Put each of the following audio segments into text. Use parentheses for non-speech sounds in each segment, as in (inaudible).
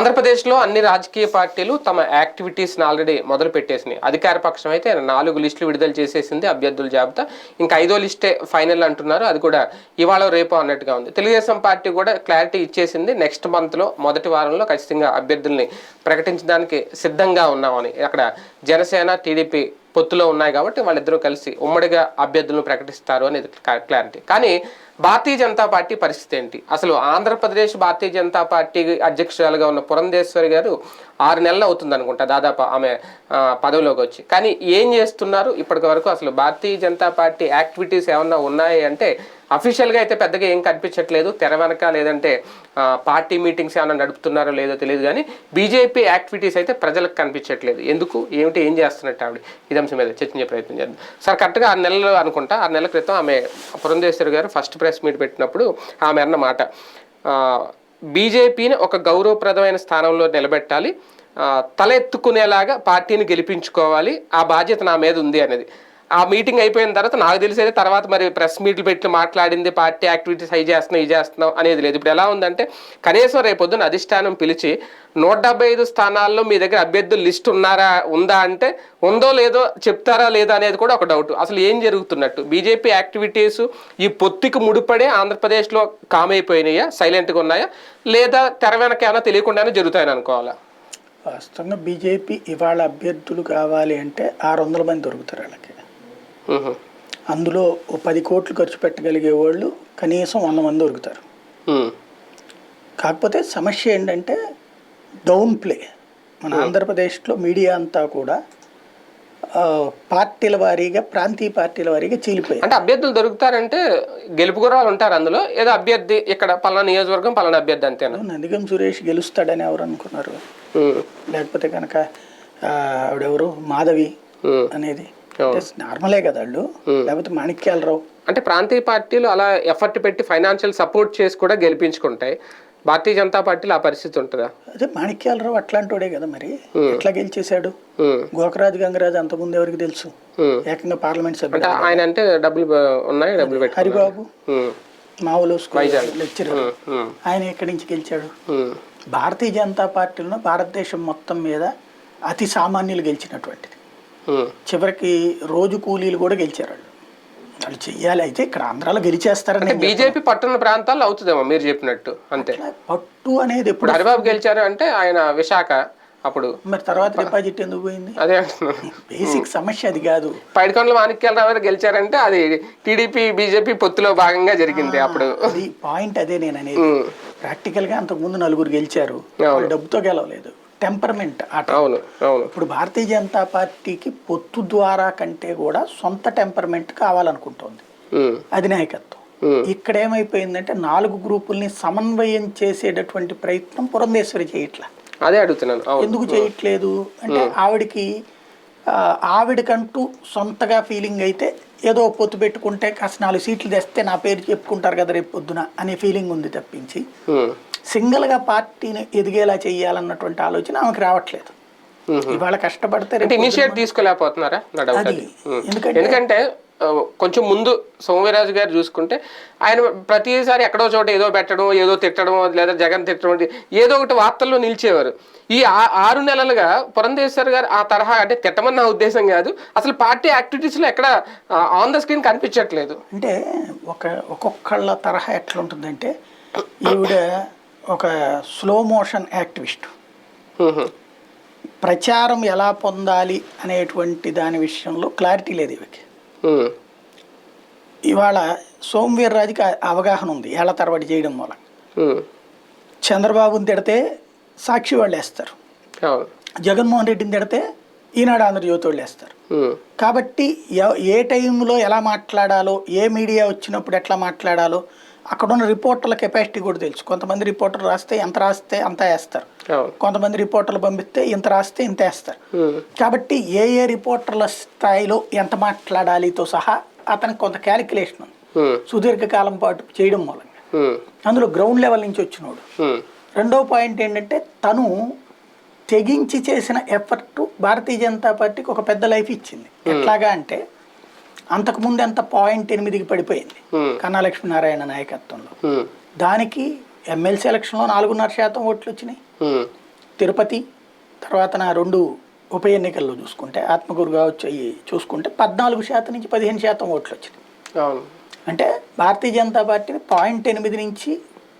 ఆంధ్రప్రదేశ్లో అన్ని రాజకీయ పార్టీలు తమ యాక్టివిటీస్ని ఆల్రెడీ మొదలు పెట్టేసినాయి అధికార పక్షం అయితే నాలుగు లిస్టులు విడుదల చేసేసింది అభ్యర్థుల జాబితా. ఇంకా ఐదో లిస్టే ఫైనల్ అంటున్నారు. అది కూడా ఇవాళ రేపు అన్నట్టుగా ఉంది. తెలుగుదేశం పార్టీ కూడా క్లారిటీ ఇచ్చేసింది. నెక్స్ట్ మంత్లో మొదటి వారంలో ఖచ్చితంగా అభ్యర్థుల్ని ప్రకటించడానికి సిద్ధంగా ఉన్నామని. అక్కడ జనసేన టీడీపీ పొత్తులో ఉన్నాయి కాబట్టి వాళ్ళిద్దరూ కలిసి ఉమ్మడిగా అభ్యర్థులను ప్రకటిస్తారు అనేది క్లారిటీ. కానీ భారతీయ జనతా పార్టీ పరిస్థితి ఏంటి? అసలు ఆంధ్రప్రదేశ్ భారతీయ జనతా పార్టీ అధ్యక్షురాలుగా ఉన్న పురంధేశ్వరి గారు ఆరు నెలలు అవుతుంది అనుకుంటా దాదాపు ఆమె పదవిలోకి వచ్చి. కానీ ఏం చేస్తున్నారు? ఇప్పటి వరకు అసలు భారతీయ జనతా పార్టీ యాక్టివిటీస్ ఏమన్నా ఉన్నాయి అంటే అఫీషియల్గా అయితే పెద్దగా ఏం కనిపించట్లేదు. తెర వెనక లేదంటే పార్టీ మీటింగ్స్ ఏమైనా నడుపుతున్నారో లేదో తెలియదు కానీ బీజేపీ యాక్టివిటీస్ అయితే ప్రజలకు కనిపించట్లేదు. ఎందుకు? ఏమిటి? ఏం చేస్తున్నట్టు ఆవిడ? ఇది అంశం మీద చర్చించే ప్రయత్నం చేద్దాం. సార్ కరెక్ట్గా ఆరు నెలలు అనుకుంటా. ఆరు నెలల క్రితం ఆమె పురంధేశ్వరి గారు ఫస్ట్ ప్రెస్ మీట్ పెట్టినప్పుడు ఆమె అన్నమాట బీజేపీని ఒక గౌరవప్రదమైన స్థానంలో నిలబెట్టాలి. తలెత్తుకునేలాగా తల ఎత్తుకునేలాగా పార్టీని గెలిపించుకోవాలి. ఆ బాధ్యత నా మీద ఉంది అనేది. ఆ మీటింగ్ అయిపోయిన తర్వాత నాకు తెలిసేది తర్వాత మరి ప్రెస్ మీట్లు పెట్టి మాట్లాడింది పార్టీ యాక్టివిటీస్ హై చేస్తున్నాం ఇది చేస్తున్నాం అనేది లేదు. ఇప్పుడు ఎలా ఉందంటే కనీసం రేపొద్దున అధిష్టానం పిలిచి నూట డెబ్బై ఐదు స్థానాల్లో మీ దగ్గర అభ్యర్థుల లిస్ట్ ఉన్నారా ఉందా అంటే ఉందో లేదో చెప్తారా లేదా అనేది కూడా ఒక డౌట్. అసలు ఏం జరుగుతున్నట్టు? బీజేపీ యాక్టివిటీస్ ఈ పొత్తికి ముడిపడే ఆంధ్రప్రదేశ్లో కామ్ అయిపోయినాయా సైలెంట్గా ఉన్నాయా లేదా తెర వెనక ఏమైనా తెలియకుండానే జరుగుతాయని అనుకోవాలా? వాస్తవంగా బీజేపీ ఇవాళ అభ్యర్థులు కావాలి అంటే ఆరు వందల మంది దొరుకుతారు వాళ్ళకి. అందులో ఓ పది కోట్లు ఖర్చు పెట్టగలిగే వాళ్ళు కనీసం వంద మంది దొరుకుతారు. కాకపోతే సమస్య ఏంటంటే డౌన్ ప్లే. మన ఆంధ్రప్రదేశ్లో మీడియా అంతా కూడా పార్టీల వారీగా ప్రాంతీయ పార్టీల వారీగా చీలిపోయాయి అంటే అభ్యర్థులు దొరుకుతారంటే గెలుపు గుర్రాలు ఉంటారు అందులో. ఏదో అభ్యర్థి ఇక్కడ పలానా నియోజకవర్గం పలానా అభ్యర్థి అంతేనా? నందిగం సురేష్ గెలుస్తాడని ఎవరు అనుకున్నారు. లేకపోతే కనుక ఆవిడెవరు? మాధవి. అనేది. నార్మలే కదా వాళ్ళు లేకపోతే మాణిక్యాలరావు? అంటే ప్రాంతీయ పార్టీలు అలా ఎఫర్ట్ పెట్టి ఫైనాన్షియల్ సపోర్ట్ చేసి కూడా గెలిపించుకుంటాయి. భారతీయ జనతా పార్టీలో ఆ పరిస్థితి ఉంటుందా? అదే మాణిక్యాలరావు అట్లాంటి వాడే కదా మరి. ఎట్లా గెలిచేశాడు. గోకరాజు గంగరాజు అంతకుముందు ఎవరికి తెలుసు. ఏకంగా పార్లమెంట్ సభ్యుడు అంటే ఆయన అంటే డబ్బులు ఉన్నాయి డబ్బులు పెట్టి హరిబాబు? మావులు లెక్చరర్. ఉమ్. ఆయన ఎక్కడి నుంచి గెలిచాడు. భారతీయ జనతా పార్టీలో భారతదేశం మొత్తం మీద అతి సామాన్యులు గెలిచినటువంటిది. చివరికి రోజు కూలీలు కూడా గెలిచారు వాళ్ళు చెయ్యాలి అయితే ఇక్కడ ఆంధ్రాలో గెలిచేస్తారని బీజేపీ పట్టున్న ప్రాంతాల్లో అవుతుందేమో మీరు చెప్పినట్టు అంతే. పట్టు అనేది ఎప్పుడు హరిబాబు గెలిచారు అంటే ఆయన విశాఖ అప్పుడు. మరి తర్వాత డిపాజిట్ ఎందుకు పోయింది? అదే బేసిక్ సమస్య అది కాదు. పైడికొండల మాణిక్యాలరావు గారు గెలిచారంటే అది టీడీపీ బీజేపీ పొత్తులో భాగంగా జరిగింది అప్పుడు. అది పాయింట్ అదే నేను అనేది. ప్రాక్టికల్గా అంతకుముందు నలుగురు గెలిచారు. డబ్బుతో గెలవలేదు. టెంపర్మెంట్ ఆట అవును అవును. ఇప్పుడు భారతీయ జనతా పార్టీకి పొత్తు ద్వారా కంటే కూడా సొంత టెంపర్మెంట్ కావాలనుకుంటోంది. అధినాయకత్వం. ఇక్కడ ఏమైపోయిందంటే నాలుగు గ్రూపుల్ని సమన్వయం చేసేటటువంటి ప్రయత్నం పురంధేశ్వరి చేయట్లా. అదే అడుగుతున్నాను. ఎందుకు చేయట్లేదు? అంటే ఆవిడకి ఆవిడకంటూ సొంతగా ఫీలింగ్ అయితే ఏదో పొత్తు పెట్టుకుంటే కాస్త నాలుగు సీట్లు తెస్తే నా పేరు చెప్పుకుంటారు కదా రేపు పొద్దున అనే ఫీలింగ్ ఉంది తప్పించి. సింగిల్గా పార్టీని ఎదిగేలా చేయాలన్నటువంటి ఆలోచన ఆమెకు రావట్లేదు. ఇవాళ కష్టపడితే ఇనిషియేట్ తీసుకోలేకపోతున్నారా. ఎందుకంటే కొంచెం ముందు సోమవీరాజు గారు చూసుకుంటే ఆయన ప్రతిసారి ఎక్కడో చోట ఏదో పెట్టడం ఏదో తిట్టడం లేదా జగన్ తిట్టడం ఏదో ఒకటి వార్తల్లో నిలిచేవారు ఈ ఆరు నెలలుగా పురంధేశ్వర్ గారు ఆ తరహా అంటే తిట్టమని నా ఉద్దేశం కాదు అసలు పార్టీ యాక్టివిటీస్లో ఎక్కడ ఆన్ ద స్క్రీన్ కనిపించట్లేదు అంటే ఒక ఒక్కొక్కళ్ళ తరహా ఎట్లా ఉంటుందంటే ఈవిడ ఒక స్లో మోషన్ యాక్టివిస్ట్. ప్రచారం ఎలా పొందాలి అనేటువంటి దాని విషయంలో క్లారిటీ లేదు ఉమ్. ఇవాళ సోమవీర్రాజుకి అవగాహన ఉంది ఏళ్ళ తరబడి చేయడం మూలం ఉమ్. చంద్రబాబుని తిడితే సాక్షి వాళ్ళు వేస్తారు. జగన్మోహన్ రెడ్డిని తిడితే ఈనాడు ఆంధ్రజ్యోతి వాళ్ళు వేస్తారు. కాబట్టి ఏ టైంలో ఎలా మాట్లాడాలో ఏ మీడియా వచ్చినప్పుడు ఎట్లా మాట్లాడాలో అక్కడ ఉన్న రిపోర్టర్ల కెపాసిటీ కూడా తెలుసు. కొంతమంది రిపోర్టర్లు రాస్తే ఎంత రాస్తే అంత వేస్తారు. కొంతమంది రిపోర్టర్లు పంపిస్తే ఇంత రాస్తే ఇంత వేస్తారు. కాబట్టి ఏ ఏ రిపోర్టర్ల స్థాయిలో ఎంత మాట్లాడాలితో సహా అతనికి కొంత క్యాలిక్యులేషన్ ఉంది. సుదీర్ఘకాలం పాటు చేయడం మూలంగా. అందులో గ్రౌండ్ లెవెల్ నుంచి వచ్చినోడు. రెండో పాయింట్ ఏంటంటే తను తెగించి చేసిన ఎఫర్ట్ భారతీయ జనతా పార్టీకి ఒక పెద్ద లైఫ్ ఇచ్చింది. ఎట్లాగా అంటే అంతకుముందు ఎంత పాయింట్ ఎనిమిదికి పడిపోయింది. కన్నా లక్ష్మీనారాయణ నాయకత్వంలో. దానికి ఎమ్మెల్సీ ఎలక్షన్లో నాలుగున్నర శాతం ఓట్లు వచ్చినాయి. తిరుపతి తర్వాత నా రెండు ఉప ఎన్నికల్లో చూసుకుంటే ఆత్మకూరు కావచ్చు అయ్యి చూసుకుంటే పద్నాలుగు శాతం నుంచి పదిహేను శాతం ఓట్లు వచ్చినాయి. అంటే భారతీయ జనతా పార్టీని పాయింట్ ఎనిమిది నుంచి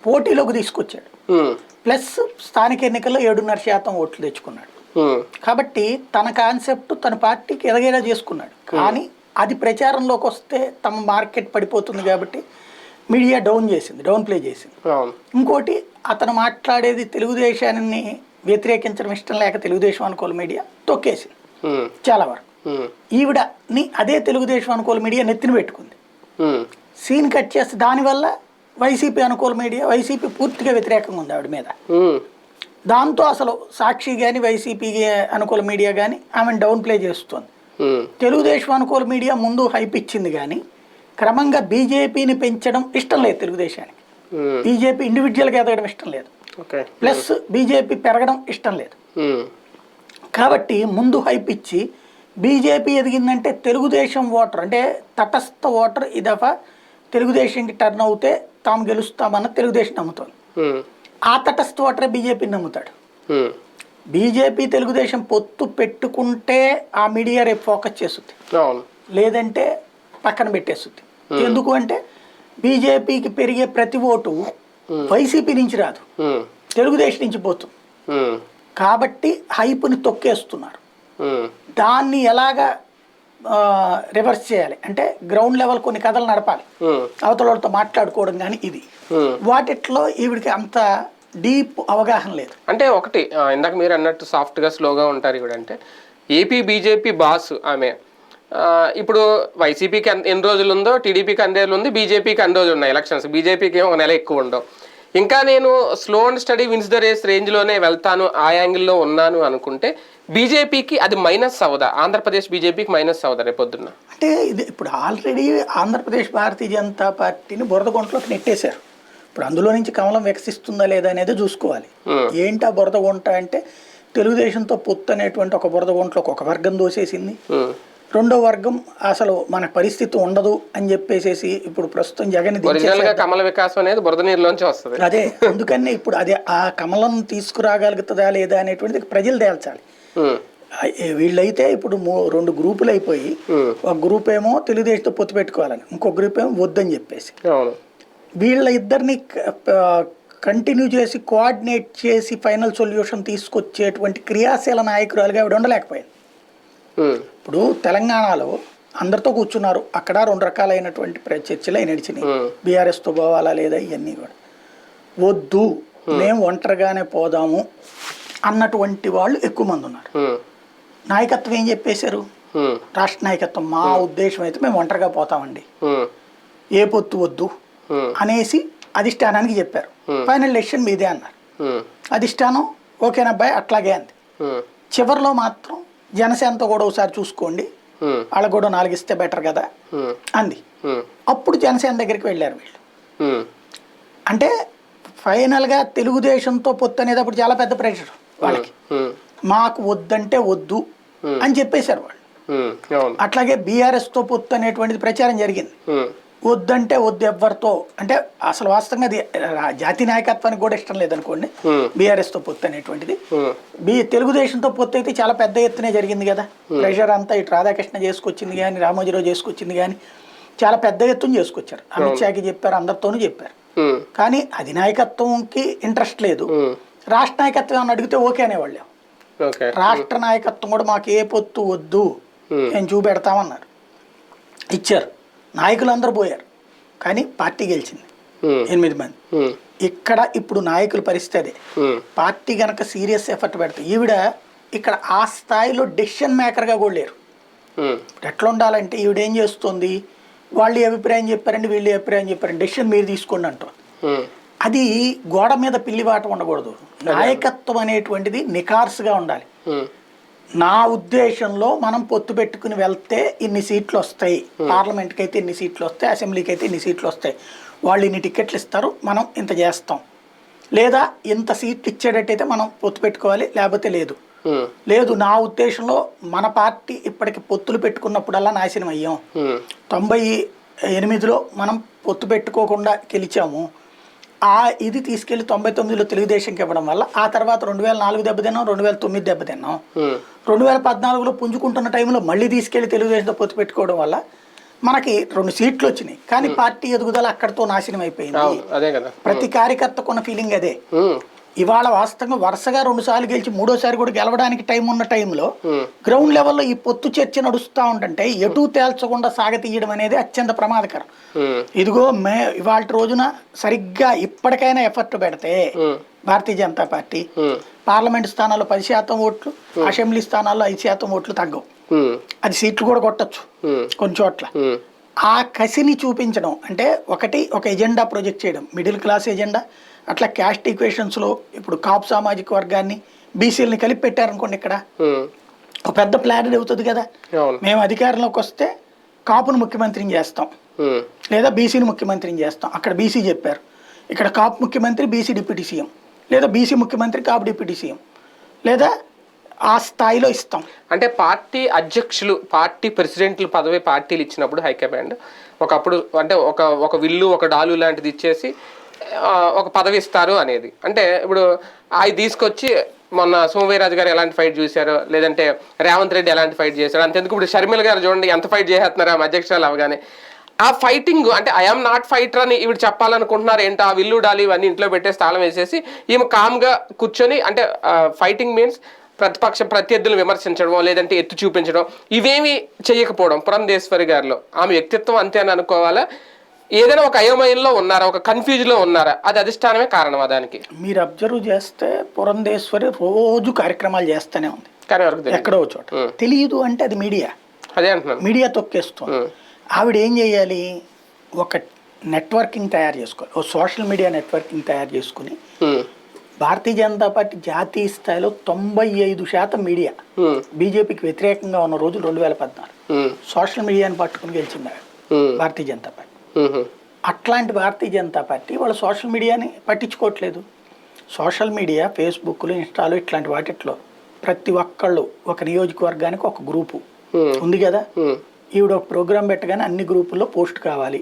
పోటీలోకి తీసుకొచ్చాడు. ప్లస్ స్థానిక ఎన్నికల్లో ఏడున్నర శాతం ఓట్లు తెచ్చుకున్నాడు. కాబట్టి తన కాన్సెప్ట్ తన పార్టీకి ఎదగేలా చేసుకున్నాడు. కానీ అది ప్రచారంలోకి వస్తే తమ మార్కెట్ పడిపోతుంది కాబట్టి మీడియా డౌన్ చేసింది డౌన్ ప్లే చేసింది. ఇంకోటి అతను మాట్లాడేది తెలుగుదేశాన్ని వ్యతిరేకించడం ఇష్టం లేక తెలుగుదేశం అనుకూల మీడియా తొక్కేసింది. చాలా వరకు. ఈవిడని అదే తెలుగుదేశం అనుకూల మీడియా నెత్తిన పెట్టుకుంది. సీన్ కట్ చేస్తే దానివల్ల వైసీపీ అనుకూల మీడియా వైసీపీ పూర్తిగా వ్యతిరేకంగా ఉంది ఆవిడ మీద. దాంతో అసలు సాక్షి కానీ వైసీపీ అనుకూల మీడియా కానీ ఆమెను డౌన్ ప్లే చేస్తుంది. తెలుగుదేశం అనుకూల మీడియా ముందు హైప్ ఇచ్చింది కానీ క్రమంగా బీజేపీని పెంచడం ఇష్టం లేదు తెలుగుదేశానికి. బీజేపీ ఇండివిజువల్గా ఎదగడం ఇష్టం లేదు. ప్లస్ బీజేపీ పెరగడం ఇష్టం లేదు. కాబట్టి ముందు హైప్ ఇచ్చి బీజేపీ ఎదిగిందంటే తెలుగుదేశం ఓటర్ అంటే తటస్థ ఓటర్ ఈ దఫా తెలుగుదేశంకి టర్న్ అవుతే తాము గెలుస్తామన్న తెలుగుదేశం నమ్ముతోంది ఆ తటస్థ ఓటరే బీజేపీని నమ్ముతాడు. బీజేపీ తెలుగుదేశం పొత్తు పెట్టుకుంటే ఆ మీడియా రేపు ఫోకస్ చేస్తుంది. లేదంటే పక్కన పెట్టేస్తుంది. ఎందుకు అంటే బీజేపీకి పెరిగే ప్రతి ఓటు వైసీపీ నుంచి రాదు. తెలుగుదేశం నుంచి పోతుంది. కాబట్టి హైప్ని తొక్కేస్తున్నారు. దాన్ని ఎలాగా రివర్స్ చేయాలి? అంటే గ్రౌండ్ లెవెల్ కొన్ని కథలు నడపాలి. అవతల వాళ్ళతో మాట్లాడుకోవడం కానీ ఇది. వాటిట్లో ఈవిడికి అంత డీప్ అవగాహన లేదు. అంటే ఒకటి ఇందాక మీరు అన్నట్టు సాఫ్ట్గా స్లోగా ఉంటారు ఇవిడ అంటే ఏపీ బీజేపీ బాస్ ఆమె. ఇప్పుడు వైసీపీకి ఎన్- ఎన్ని రోజులు ఉందో టీడీపీకి అన్ని రోజులు ఉంది బీజేపీకి అన్ని రోజులు ఉన్నాయి ఎలక్షన్స్. బీజేపీకి ఏమో ఒక నెల ఎక్కువ ఉండవు. ఇంకా నేను slow and steady wins the race రేంజ్లోనే వెళ్తాను ఆ యాంగిల్లో ఉన్నాను అనుకుంటే బీజేపీకి అది మైనస్ అవదా ఆంధ్రప్రదేశ్ బీజేపీకి మైనస్ అవదా రేపొద్దున్న? అంటే ఇది ఇప్పుడు ఆల్రెడీ ఆంధ్రప్రదేశ్ భారతీయ జనతా పార్టీని బురద గుంటలోకి నెట్టేశారు. ఇప్పుడు అందులో నుంచి కమలం వికసిస్తుందా లేదా అనేది చూసుకోవాలి. ఏంటా బురద గుంట అంటే తెలుగుదేశంతో పొత్తు అనేటువంటి ఒక బురద గుంటలోకి ఒక వర్గం దోసేసింది. రెండో వర్గం అసలు మన పరిస్థితి ఉండదు అని చెప్పేసేసి ఇప్పుడు ప్రస్తుతం జగన్ కమల వికాసం అనేది బురద నీరులోంచి వస్తుంది. అదే అందుకని ఇప్పుడు అదే ఆ కమలం తీసుకురాగలుగుతుందా లేదా అనేటువంటిది ప్రజలు తేల్చాలి. ఆ, వీళ్ళైతే ఇప్పుడు రెండు గ్రూపులు అయిపోయి ఒక గ్రూప్ ఏమో తెలుగుదేశంతో పొత్తు పెట్టుకోవాలని ఇంకో గ్రూప్ ఏమో వద్దని చెప్పేసి. వీళ్ళ ఇద్దరిని కంటిన్యూ చేసి కోఆర్డినేట్ చేసి ఫైనల్ సొల్యూషన్ తీసుకొచ్చేటువంటి క్రియాశీల నాయకురాలుగా ఆవిడ ఉండలేకపోయింది. ఇప్పుడు తెలంగాణలో అందరితో కూర్చున్నారు. అక్కడ రెండు రకాలైనటువంటి చర్చలు అయి నడిచినాయి బీఆర్ఎస్తో పోవాలా లేదా ఇవన్నీ కూడా. వద్దు మేము ఒంటరిగానే పోదాము అన్నటువంటి వాళ్ళు ఎక్కువ మంది ఉన్నారు. నాయకత్వం ఏం చెప్పేశారు? రాష్ట్ర నాయకత్వం మా ఉద్దేశం అయితే మేము ఒంటరిగా పోతామండి. ఏ పొత్తు వద్దు. అనేసి అధిష్టానానికి చెప్పారు. ఫైనల్ డెసిషన్ మీదే అన్నారు. ఉమ్, అధిష్టానం ఓకేనబ్బాయి అట్లాగే అంది. చివరిలో మాత్రం జనసేనతో కూడా ఒకసారి చూసుకోండి. వాళ్ళకు కూడా నాలుగు ఇస్తే బెటర్ కదా? అంది. అప్పుడు జనసేన దగ్గరికి వెళ్ళారు వీళ్ళు. అంటే ఫైనల్గా తెలుగుదేశంతో పొత్తు అనేది అప్పుడు చాలా పెద్ద ప్రెషర్ వాళ్ళకి. మాకు వద్దంటే వద్దు అని చెప్పేశారు వాళ్ళు. అట్లాగే బీఆర్ఎస్తో పొత్తు అనేటువంటిది ప్రచారం జరిగింది. వద్దంటే వద్దు ఎవ్వరితో. అంటే అసలు వాస్తవంగా అది జాతీయ నాయకత్వానికి కూడా ఇష్టం లేదనుకోండి. ఉమ్, బీఆర్ఎస్తో పొత్తు అనేటువంటిది. బి తెలుగుదేశంతో పొత్తు అయితే చాలా పెద్ద ఎత్తునే జరిగింది కదా. ప్రెషర్ అంతా ఇటు రాధాకృష్ణ చేసుకొచ్చింది కానీ రామోజీరావు చేసుకొచ్చింది కానీ చాలా పెద్ద ఎత్తున చేసుకొచ్చారు. అమిత్ షాకి చెప్పారు అందరితోనూ చెప్పారు. కానీ అధినాయకత్వంకి ఇంట్రెస్ట్ లేదు. రాష్ట్ర నాయకత్వం అని అడిగితే ఓకే అనేవాళ్ళు రాష్ట్ర నాయకత్వం కూడా మాకు ఏ పొత్తు వద్దు. మేము చూపెడతామన్నారు. ఇచ్చారు. నాయకులు అందరూ పోయారు. కానీ పార్టీ గెలిచింది. ఎనిమిది మంది. ఇక్కడ ఇప్పుడు నాయకుల పరిస్థితి అదే. పార్టీ గనక సీరియస్ ఎఫర్ట్ పెడితే ఈవిడ ఇక్కడ ఆ స్థాయిలో డెసిషన్ మేకర్గా కూడా లేరు. ఎట్లా ఉండాలంటే ఈవిడ ఏం చేస్తుంది? వాళ్ళు అభిప్రాయం చెప్పారండి వీళ్ళు అభిప్రాయం చెప్పారండి డెసిషన్ మీరు తీసుకోండి అంటారు అది గోడ మీద పిల్లిబాట ఉండకూడదు. నాయకత్వం అనేటువంటిది నికార్సుగా ఉండాలి. నా ఉద్దేశంలో మనం పొత్తు పెట్టుకుని వెళ్తే ఇన్ని సీట్లు వస్తాయి. పార్లమెంట్కి అయితే ఇన్ని సీట్లు వస్తాయి అసెంబ్లీకి అయితే ఇన్ని సీట్లు వస్తాయి. వాళ్ళు ఇన్ని టికెట్లు ఇస్తారు మనం ఇంత చేస్తాం. లేదా ఇంత సీట్లు ఇచ్చేటట్టయితే మనం పొత్తు పెట్టుకోవాలి లేకపోతే లేదు. ఉమ్, లేదు నా ఉద్దేశంలో మన పార్టీ ఇప్పటికి పొత్తులు పెట్టుకున్నప్పుడల్లా నాశనం అయ్యాం ఉమ్, తొంభై ఎనిమిదిలో మనం పొత్తు పెట్టుకోకుండా గెలిచాము. ఆ ఇది తీసుకెళ్ళి తొంభై తొమ్మిదిలో తెలుగుదేశంకి ఇవ్వడం వల్ల ఆ తర్వాత రెండు వేల నాలుగు దెబ్బతిన్నాం రెండు వేల తొమ్మిది దెబ్బతిన్నాం రెండు వేల పద్నాలుగులో పుంజుకుంటున్న టైంలో మళ్ళీ తీసుకెళ్ళి తెలుగుదేశంతో పొత్తు పెట్టుకోవడం వల్ల మనకి రెండు సీట్లు వచ్చినాయి. కానీ పార్టీ ఎదుగుదల అక్కడితో నాశనం అయిపోయింది. ప్రతి కార్యకర్తకున్న ఫీలింగ్ అదే. ఇవాళ వాస్తవంగా వరుసగా రెండు సార్లు గెలిచి మూడోసారి కూడా గెలవడానికి టైం ఉన్న టైంలో గ్రౌండ్ లెవెల్లో ఈ పొత్తు చర్చ నడుస్తూ ఉంటుంటే ఎటు తేల్చకుండా సాగతీయడం అనేది అత్యంత ప్రమాదకరం. ఇదిగో మే ఇవాళ రోజున సరిగ్గా ఇప్పటికైనా ఎఫర్ట్ పెడితే భారతీయ జనతా పార్టీ పార్లమెంట్ స్థానాల్లో పది శాతం ఓట్లు అసెంబ్లీ స్థానాల్లో ఐదు శాతం ఓట్లు తగ్గవు. అది సీట్లు కూడా కొట్టచ్చు కొన్ని చోట్ల ఆ కసిని చూపించడం అంటే ఒకటి ఒక ఎజెండా ప్రొజెక్ట్ చేయడం. మిడిల్ క్లాస్ ఎజెండా అట్లా క్యాస్ట్ ఈక్వేషన్స్లో ఇప్పుడు కాపు సామాజిక వర్గాన్ని బీసీలని కలిపి పెట్టారనుకోండి ఇక్కడ ఒక పెద్ద ప్లాన్ అవుతుంది కదా. మేము అధికారంలోకి వస్తే కాపును ముఖ్యమంత్రిని చేస్తాం. లేదా బీసీని ముఖ్యమంత్రిని చేస్తాం. అక్కడ బీసీ చెప్పారు. ఇక్కడ కాపు ముఖ్యమంత్రి బీసీ డిప్యూటీ సీఎం. లేదా బీసీ ముఖ్యమంత్రి కాపు డిప్యూటీ సీఎం. లేదా ఆ స్థాయిలో ఇస్తాం. అంటే పార్టీ అధ్యక్షులు పార్టీ ప్రెసిడెంట్లు పదవి పార్టీలు ఇచ్చినప్పుడు హైకమాండ్ ఒకప్పుడు అంటే ఒక ఒక విల్లు ఒక డాలు లాంటిది ఇచ్చేసి ఒక పదవి ఇస్తారు అనేది. అంటే ఇప్పుడు అవి తీసుకొచ్చి మొన్న సోమవీరాజు గారు ఎలాంటి ఫైట్ చూశారు? లేదంటే రేవంత్ రెడ్డి ఎలాంటి ఫైట్ చేశారు? అంతెందుకు ఇప్పుడు షర్మిల గారు చూడండి ఎంత ఫైట్ చేస్తున్నారు ఆమె అధ్యక్షురాలు అవగానే. ఆ ఫైటింగ్ అంటే ఐఎమ్ నాట్ ఫైటర్ అని ఇవి చెప్పాలనుకుంటున్నారు ఏంటో ఆ విల్లు డాలి ఇవన్నీ ఇంట్లో పెట్టేసి తాళం వేసేసి ఈమె కామ్గా కూర్చొని అంటే ఫైటింగ్ మీన్స్ ప్రతిపక్ష ప్రత్యర్థులను విమర్శించడం లేదంటే ఎత్తు చూపించడం ఇవేమి చేయకపోవడం పురంధేశ్వరి గారిలో. ఆమె వ్యక్తిత్వం అంతే అని అనుకోవాలా? ఏదైనా ఒక అయోమయంలో ఉన్నారా ఒక కన్ఫ్యూజ్లో ఉన్నారా అది అధిష్టానమే కారణమా దానికి మీరు అబ్జర్వ్ చేస్తే పురంధేశ్వరి రోజు కార్యక్రమాలు చేస్తూనే ఉంది. ఎక్కడో చోట తెలియదు అంటే అది మీడియా అదే అంటున్నాను మీడియా తొక్కేస్తుంది. ఆవిడ ఏం చేయాలి ఒక నెట్వర్కింగ్ తయారు చేసుకోవాలి ఓ సోషల్ మీడియా నెట్వర్కింగ్ తయారు చేసుకుని. భారతీయ జనతా పార్టీ జాతీయ స్థాయిలో తొంభై ఐదు శాతం మీడియా. బీజేపీకి వ్యతిరేకంగా ఉన్న రోజు రెండు వేల పద్నాలుగు. సోషల్ మీడియాని పట్టుకుని గెలిచింది. భారతీయ జనతా పార్టీ. అట్లాంటి భారతీయ జనతా పార్టీ వాళ్ళ సోషల్ మీడియాని పట్టించుకోవట్లేదు సోషల్ మీడియా ఫేస్బుక్లు ఇన్స్టాలు ఇట్లాంటి వాటిట్లో ప్రతి ఒక్కళ్ళు ఒక నియోజకవర్గానికి ఒక గ్రూపు. ఉంది కదా. ఈవిడ ఒక ప్రోగ్రామ్ పెట్టగానే అన్ని గ్రూపుల్లో పోస్ట్ కావాలి.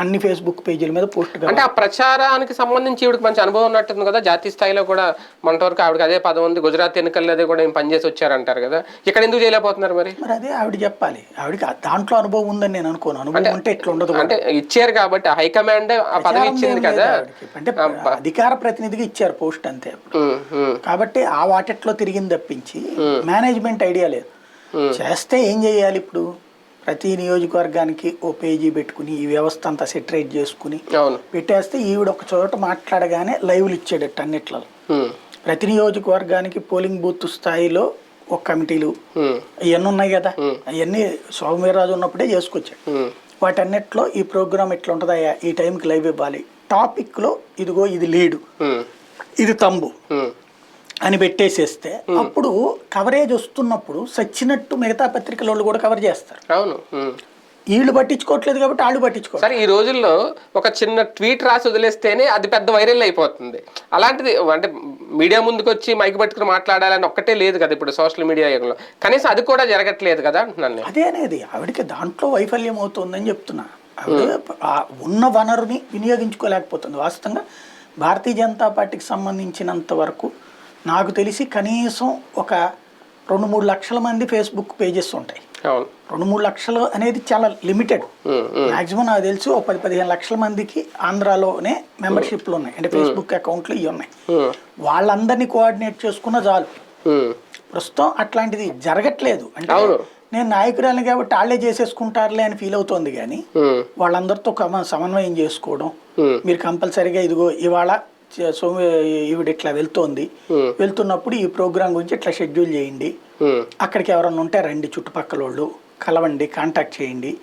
అన్ని ఫేస్బుక్ పేజీల మీద పోస్ట్ కావాలి. అంటే ఆ ప్రచారానికి సంబంధించి ఈవిడకి మంచి అనుభవం ఉన్నట్టుంది కదా? జాతీయ స్థాయిలో కూడా మొన్నటి వరకు ఆవిడకి అదే పదం ఉంది. గుజరాత్ ఎన్నికల్లో అదే కూడా ఏం పనిచేసి వచ్చారంటారు కదా? ఇక్కడ ఎందుకు చేయలేకపోతున్నారు మరి? మరి అదే ఆవిడ చెప్పాలి. ఆవిడకి దాంట్లో అనుభవం ఉందని నేను అనుకోను. అనుభవం ఉంటే ఇట్లా ఉండదు అంటే ఇచ్చారు కాబట్టి హైకమాండ్ ఆ పదవి ఇచ్చింది కదా. అంటే అధికార ప్రతినిధిగా ఇచ్చారు పోస్ట్ అంతే కాబట్టి ఆ వాటిట్లో తిరిగింది తప్పించి మేనేజ్మెంట్ ఐడియా లేదు. చేస్తే ఏం చేయాలి ఇప్పుడు? ప్రతి నియోజకవర్గానికి ఓ పేజీ పెట్టుకుని ఈ వ్యవస్థ అంతా సెటరేట్ చేసుకుని పెట్టేస్తే ఈవిడ ఒక చోట మాట్లాడగానే లైవ్లు ఇచ్చాడట అన్నిట్లలో. ఉమ్, ప్రతి నియోజకవర్గానికి పోలింగ్ బూత్ స్థాయిలో ఒక కమిటీలు ఉమ్, ఇవన్నీ ఉన్నాయి కదా. అవన్నీ సౌమ్యరాజు ఉన్నప్పుడే చేసుకొచ్చాడు. వాటన్నిటిలో ఈ ప్రోగ్రామ్ ఇట్లా ఉంటుందయ్యా ఈ టైంకి లైవ్ ఇవ్వాలి. టాపిక్లో ఇదిగో ఇది లీడు. ఇది తంబు. అని పెట్టేసేస్తే అప్పుడు కవరేజ్ వస్తున్నప్పుడు సచ్చినట్టు మిగతా పత్రికల వాళ్ళు కూడా కవర్ చేస్తారు. అవును. వీళ్ళు పట్టించుకోవట్లేదు కాబట్టి వాళ్ళు పట్టించుకోవాలి సరే ఈ రోజుల్లో ఒక చిన్న ట్వీట్ రాసి వదిలేస్తేనే అది పెద్ద వైరల్ అయిపోతుంది. అలాంటిది అంటే మీడియా ముందుకు వచ్చి మైక్ పట్టుకుని మాట్లాడాలని ఒక్కటే లేదు కదా ఇప్పుడు సోషల్ మీడియా యుగంలో. కనీసం అది కూడా జరగట్లేదు కదా అంటున్నాను నేను. అదే అనేది ఆవిడకి దాంట్లో వైఫల్యం అవుతుందని చెప్తున్నా. ఆవిడ ఉన్న వనరుని వినియోగించుకోలేకపోతుంది. వాస్తవంగా భారతీయ జనతా పార్టీకి సంబంధించినంత వరకు నాకు తెలిసి కనీసం ఒక రెండు మూడు లక్షల మంది ఫేస్బుక్ పేజెస్ ఉంటాయి. రెండు మూడు లక్షలు అనేది చాలా లిమిటెడ్ మాక్సిమం నాకు తెలిసి ఒక పది పదిహేను లక్షల మందికి ఆంధ్రాలోనే మెంబర్షిప్లు ఉన్నాయి. అంటే ఫేస్బుక్ అకౌంట్లు ఇవి ఉన్నాయి. వాళ్ళందరినీ కోఆర్డినేట్ చేసుకున్న చాలు. ప్రస్తుతం అట్లాంటిది జరగట్లేదు. అంటే. నేను నాయకురాలిని కాబట్టి వాళ్ళే చేసేసుకుంటారులే అని ఫీల్ అవుతోంది కానీ వాళ్ళందరితో సమన్వయం చేసుకోవడం మీరు కంపల్సరీగా ఇదిగో ఇవాళ చ- సో ఈవిడ ఇట్లా వెళ్తోంది. వెళ్తున్నప్పుడు ఈ ప్రోగ్రాం గురించి ఇట్లా షెడ్యూల్ చేయండి. అక్కడికి ఎవరన్నా ఉంటే రండి చుట్టుపక్కల వాళ్ళు కలవండి కాంటాక్ట్ చేయండి.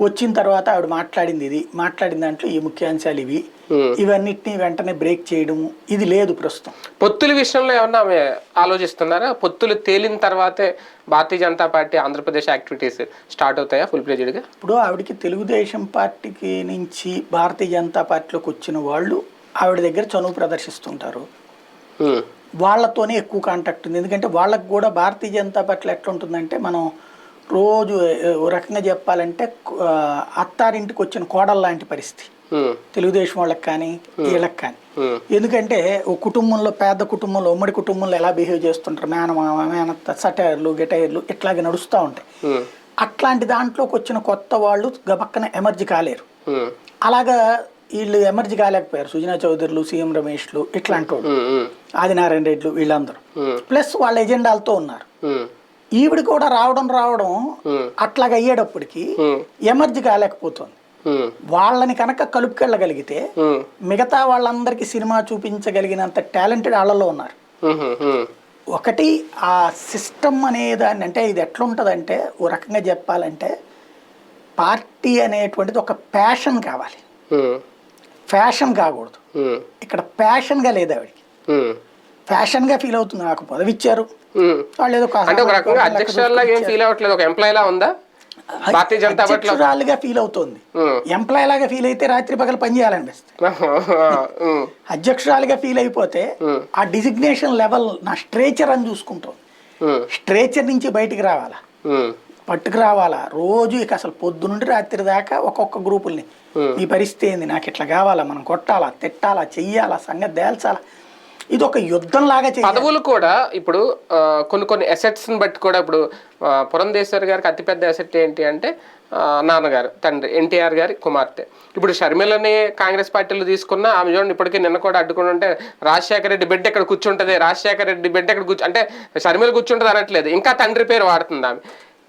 వచ్చిన తర్వాత ఆవిడ మాట్లాడింది ఇది. మాట్లాడిన దాంట్లో ఈ ముఖ్యాంశాలు ఇవి. ఇవన్నిటిని వెంటనే బ్రేక్ చేయడము. ఇది లేదు ప్రస్తుతం. పొత్తుల విషయంలో ఏమన్నా ఆలోచిస్తున్నారా? పొత్తులు తేలిన తర్వాతే Bharatiya Janata party Andhra Pradesh activities start అవుతాయా ఫుల్గా ఇప్పుడు ఆవిడకి తెలుగుదేశం పార్టీకి నుంచి భారతీయ జనతా పార్టీలోకి వచ్చిన వాళ్ళు ఆవిడ దగ్గర చనువు ప్రదర్శిస్తుంటారు. వాళ్ళతోనే ఎక్కువ కాంటాక్ట్ ఉంది. ఎందుకంటే వాళ్ళకి కూడా భారతీయ జనతా పార్టీలో ఎట్లా ఉంటుందంటే మనం రోజు రకంగా చెప్పాలంటే అత్తారింటికి వచ్చిన కోడలు లాంటి పరిస్థితి. తెలుగుదేశం వాళ్ళకి కానీ వీళ్ళకి కానీ. ఎందుకంటే ఓ కుటుంబంలో పేద కుటుంబంలో ఉమ్మడి కుటుంబంలో ఎలా బిహేవ్ చేస్తుంటారు? మేనమామ మేనత్త సటైర్లు గిటైర్లు ఇట్లాగే నడుస్తూ ఉంటాయి. అట్లాంటి దాంట్లోకి వచ్చిన కొత్త వాళ్ళు గబక్కన ఎమర్జీ కాలేరు. అలాగా వీళ్ళు ఎమర్జీ కాలేకపోయారు. సుజనా చౌదరులు సీఎం రమేష్లు ఇట్లాంటి ఆదినారాయణ రెడ్లు వీళ్ళందరూ. ప్లస్ వాళ్ళ ఎజెండాలతో ఉన్నారు. ఈవిడ కూడా రావడం రావడం అట్లాగా అయ్యేటప్పటికి ఎమర్జీ కాలేకపోతుంది. వాళ్ళని కనుక కలుపుకెళ్ళగలిగితే మిగతా వాళ్ళందరికీ సినిమా చూపించగలిగినంత టాలెంటెడ్ వాళ్ళలో ఉన్నారు. ఒకటి ఆ సిస్టమ్ అనేదాన్ని అంటే ఇది ఎట్లుంటుందంటే ఓ రకంగా చెప్పాలంటే పార్టీ అనేటువంటిది ఒక ప్యాషన్ కావాలి. ఫ్యాషన్ కాకూడదు. ఇక్కడ ప్యాషన్గా లేదు ఆవిడకి. ఫ్యాషన్గా ఫీల్ అవుతుంది. నాకు పదవి ఇచ్చారు ఉమ్. వాళ్ళు ఏదో అంటే ఒక రకంగా అధ్యక్షురాలాగా ఏం ఫీల్ అవ్వట్లేదు. ఒక ఎంప్లాయ్ లా ఉందా భారతీయ జనతా పార్టీలో అధ్యక్షురాలుగా ఫీల్ అవుతుంది. ఎంప్లాయ్ లాగా ఫీల్ అయితే రాత్రి పగలు పని చేయాలనిపిస్తుంది. (laughs) అధ్యక్షురాలుగా ఫీల్ అయిపోతే ఆ డిజిగ్నేషన్ లెవెల్ నా స్ట్రేచర్ అని చూసుకుంటుంది. ఉమ్, స్ట్రేచర్ నుంచి బయటికి రావాలా? ఉమ్, పట్టుకు రావాలా రోజు ఇక అసలు పొద్దు నుండి రాత్రి దాకా ఒక్కొక్క గ్రూపుల్ని. నీ పరిస్థితి ఏంది? నాకు ఇట్లా కావాలా? మనం కొట్టాలా? తిట్టాలా? చెయ్యాలా? సంగతి తేల్చాలా? ఇది ఒక యుద్ధం లాగా పదవులు కూడా ఇప్పుడు కొన్ని కొన్ని ని బట్టి కూడా ఇప్పుడు పురంధేశ్వరి గారికి అతిపెద్ద అసెట్ ఏంటి అంటే నాన్నగారు తండ్రి ఎన్టీఆర్ గారి కుమార్తె. ఇప్పుడు షర్మిలని కాంగ్రెస్ పార్టీలో తీసుకున్న ఆమె చూడండి ఇప్పటికీ నిన్న కూడా అడ్డుకుని ఉంటే రాజశేఖర రెడ్డి బిడ్డ ఇక్కడ కూర్చుంటది? రాజశేఖర రెడ్డి బిడ్డ ఇక్కడ కూర్చు అంటే షర్మిల కూర్చుంటది అనట్లేదు. ఇంకా తండ్రి పేరు వాడుతుంది ఆమె.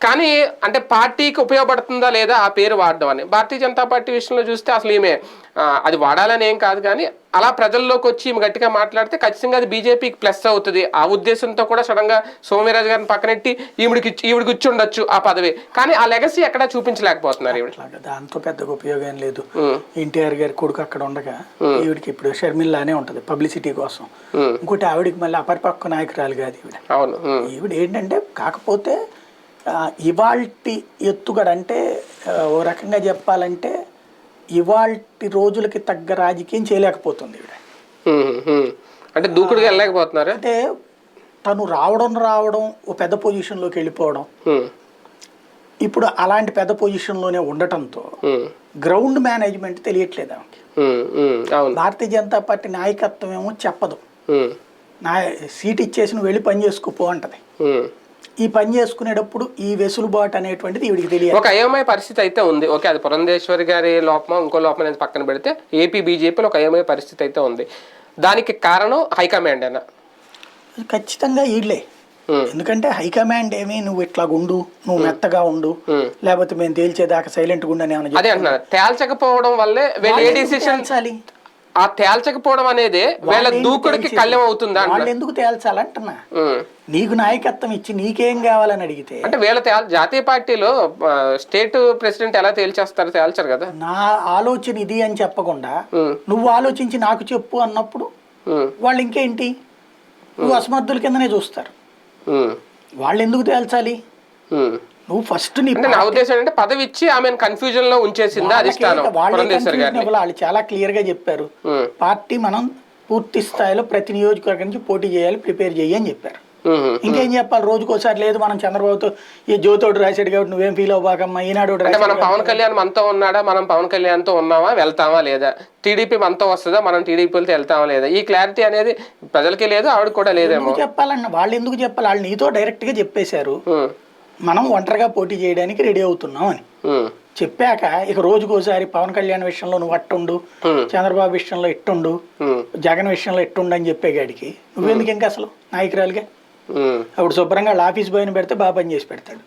కానీ అంటే పార్టీకి ఉపయోగపడుతుందా లేదా ఆ పేరు వాడడం అని. భారతీయ జనతా పార్టీ విషయంలో చూస్తే అసలు ఈమె అది వాడాలని ఏం కాదు కానీ అలా ప్రజల్లోకి వచ్చి ఈమె గట్టిగా మాట్లాడితే ఖచ్చితంగా అది బీజేపీకి ప్లస్ అవుతుంది. ఆ ఉద్దేశంతో కూడా సడన్గా సోమవీరాజు గారిని పక్కనెట్టి ఈవిడికి ఈవిడికి ఇచ్చి ఉండొచ్చు ఆ పదవి. కానీ ఆ లెగసీ ఎక్కడా చూపించలేకపోతున్నారు ఈవిడ. దాంతో పెద్దగా ఉపయోగం లేదు. ఎన్టీఆర్ గారి కొడుకు అక్కడ ఉండగా ఈవిడికి ఇప్పుడు షర్మిల్లానే ఉంటుంది పబ్లిసిటీ కోసం. ఇంకోటి ఆవిడకి మళ్ళీ అపరిపక్వ నాయకురాలు కాదు ఈవిడ. అవును ఈవిడ ఏంటంటే కాకపోతే ఇవాల్టి ఎత్తుగడ అంటే ఓ రకంగా చెప్పాలంటే ఇవాల్టి రోజులకి తగ్గ రాజకీయం చేయలేకపోతుంది ఉమ్. అంటే దూకుడుగా వెళ్ళలేకపోతున్నారు? అంటే తను రావడం రావడం ఓ పెద్ద పొజిషన్లోకి వెళ్ళిపోవడం. ఇప్పుడు అలాంటి పెద్ద పొజిషన్లోనే ఉండటంతో గ్రౌండ్ మేనేజ్మెంట్ తెలియట్లేదు ఆమెకి. భారతీయ జనతా పార్టీ నాయకత్వం ఏమో చెప్పదు. నా సీట్ ఇచ్చేసి నువ్వు వెళ్ళి పని చేసుకోపో అంటది. ఈ పని చేసుకునేటప్పుడు ఈ వెసులుబాటు అనేటువంటిది ఈవిడికి తెలియదు ఒక అయోమయ పరిస్థితి అయితే ఉంది. ఓకే అది పురంధేశ్వరి గారి లోపమో ఇంకో లోపం అనేది పక్కన పెడితే ఏపీ బీజేపీలో ఒక అయోమయ పరిస్థితి అయితే ఉంది. దానికి కారణం హైకమాండ్ అయినా ఖచ్చితంగా ఉమ్, ఎందుకంటే హైకమాండ్ ఏమి నువ్వు ఇట్లా ఉండు నువ్వు మెత్తగా ఉండు. లేకపోతే మేము తేల్చేదాకా సైలెంట్ గుండని ఏమైనా అదే అంటున్నారు. తేల్చకపోవడం వల్లే వీళ్ళు ఏ డిసిషన్ తేల్చాలి? ఆ తేల్చకపోవడం అనేది వీళ్ళ వాళ్ళు దూకుడికి? కళ్యం అవుతుందా వాళ్ళు ఎందుకు తేల్చాలంటున్నా. నీకు నాయకత్వం ఇచ్చి నీకేం కావాలని అడిగితే అంటే వీళ్ళ జాతీయ పార్టీలో స్టేట్ ప్రెసిడెంట్ ఎలా తేల్చేస్తారు తేల్చరు కదా? నా ఆలోచన ఇది అని చెప్పకుండా నువ్వు ఆలోచించి నాకు చెప్పు అన్నప్పుడు వాళ్ళు ఇంకేంటి? నువ్వు అసమర్థుల కిందనే చూస్తారు. వాళ్ళు ఎందుకు తేల్చాలి. నువ్వు ఫస్ట్ నీ అంటే నా ఉద్దేశం ఏంటంటే పదవి ఇచ్చి ఆమెను కన్ఫ్యూజన్లో ఉంచేసిందా అధిష్టానం వాళ్ళే చాలా క్లియర్గా చెప్పారు. పార్టీ మనం పూర్తి స్థాయిలో ప్రతి నియోజకవర్గం నుంచి పోటీ చేయాలి ప్రిపేర్ చేయి అని చెప్పారు. ఇంకేం చెప్పాలి? రోజుకోసారి లేదు మనం చంద్రబాబుతో ఈ జ్యోతోడు రాశాడు కాబట్టి నువ్వేం ఫీల్ అవ్వకమ్మా? ఈనాడు మనం పవన్ కళ్యాణ్ మనతో ఉన్నాడా? మనం పవన్ కళ్యాణ్తో ఉన్నామా? వెళ్తామా లేదా? టీడీపీ మనతో వస్తుందా? మనం టీడీపీలతో వెళ్తామా లేదా? ఈ క్లారిటీ అనేది ప్రజలకి లేదు ఆవిడ కూడా లేదేమో. చెప్పాలన్న? వాళ్ళు ఎందుకు చెప్పాలి? వాళ్ళు నీతో డైరెక్ట్గా చెప్పేశారు. మనం ఒంటరిగా పోటీ చేయడానికి రెడీ అవుతున్నాం అని. చెప్పాక ఇక రోజుకోసారి పవన్ కళ్యాణ్ విషయంలో నువ్వు అట్టుండు చంద్రబాబు విషయంలో ఇట్టుండు జగన్ విషయంలో ఇట్టుండు అని చెప్పేగాడికి నువ్వెందుకు ఇంకా అసలు నాయకురాలుగా? అప్పుడు శుభ్రంగా వాళ్ళ ఆఫీస్ బాయ్ని పెడితే బాగా పని చేసి పెడతాడు.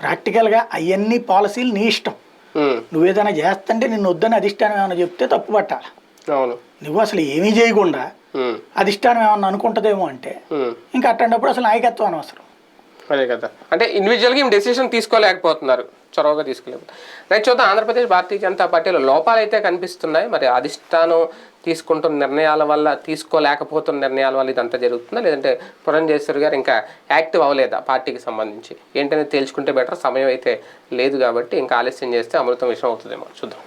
ప్రాక్టికల్గా అవన్నీ పాలసీలు నీ ఇష్టం. నువ్వేదైనా చేస్తుంటే నిన్ను వద్దని అధిష్టానం ఏమైనా చెప్తే తప్పు పట్టాలి. నువ్వు అసలు ఏమీ చేయకుండా అధిష్టానం ఏమన్నా అనుకుంటుందేమో అంటే. ఇంకా అట్టంటప్పుడు అసలు నాయకత్వం అనవసరం. అదే కదా. అంటే ఇండివిజువల్గా ఈమె డెసిషన్ తీసుకోలేకపోతున్నారు. చొరవగా తీసుకోలేకపోతున్నారు రైట్ చూద్దాం. ఆంధ్రప్రదేశ్ భారతీయ జనతా పార్టీలో లోపాలు అయితే కనిపిస్తున్నాయి. మరి అధిష్టానం తీసుకుంటున్న నిర్ణయాల వల్ల తీసుకోలేకపోతున్న నిర్ణయాల వల్ల ఇదంతా జరుగుతుందా? లేదంటే పురంజేశ్వరి గారు ఇంకా యాక్టివ్ అవ్వలేదా పార్టీకి సంబంధించి? ఏంటనే తేల్చుకుంటే బెటర్ సమయం అయితే లేదు కాబట్టి ఇంకా ఆలస్యం చేస్తే అమృతం విషయం అవుతుందేమో చూద్దాం.